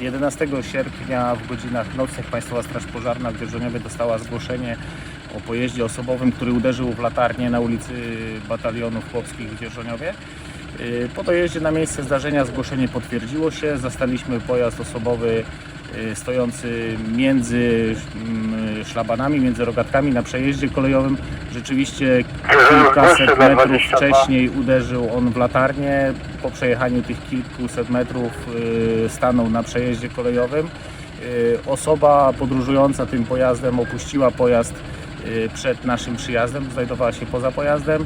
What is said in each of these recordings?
11 sierpnia w godzinach nocnych Państwowa Straż Pożarna w Dzierżoniowie dostała zgłoszenie o pojeździe osobowym, który uderzył w latarnię na ulicy Batalionów Chłopskich w Dzierżoniowie. Y, Po dojeździe na miejsce zdarzenia zgłoszenie potwierdziło się. Zastaliśmy pojazd osobowy stojący między mm, szlabanami, między rogatkami na przejeździe kolejowym. Rzeczywiście kilkaset metrów wcześniej uderzył on w latarnię. Po przejechaniu tych kilkuset metrów y, stanął na przejeździe kolejowym. Y, Osoba podróżująca tym pojazdem opuściła pojazd y, przed naszym przyjazdem, znajdowała się poza pojazdem.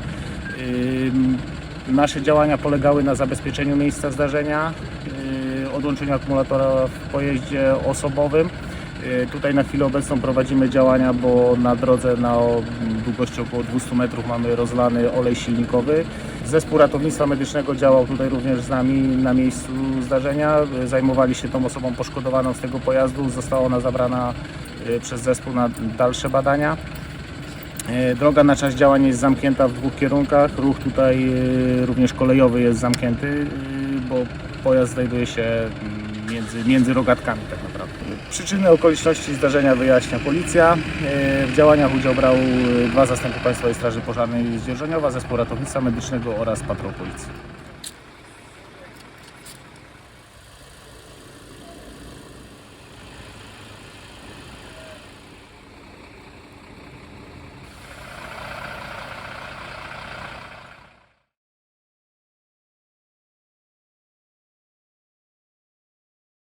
Nasze działania polegały na zabezpieczeniu miejsca zdarzenia, odłączeniu akumulatora w pojeździe osobowym. Yy, Tutaj na chwilę obecną prowadzimy działania, bo na drodze na długości około 200 metrów mamy rozlany olej silnikowy. Zespół ratownictwa medycznego działał tutaj również z nami na miejscu zdarzenia. Yy, Zajmowali się tą osobą poszkodowaną z tego pojazdu. Została ona zabrana yy, przez zespół na dalsze badania. Droga na czas działań jest zamknięta w dwóch kierunkach. Ruch tutaj również kolejowy jest zamknięty, bo pojazd znajduje się mm, między, między rogatkami tak naprawdę. Przyczyny okoliczności zdarzenia wyjaśnia policja. E, W działaniach udział brał e, dwa zastępy Państwowej Straży Pożarnej z Dzierżoniowa, zespół ratownictwa medycznego oraz patrol policji.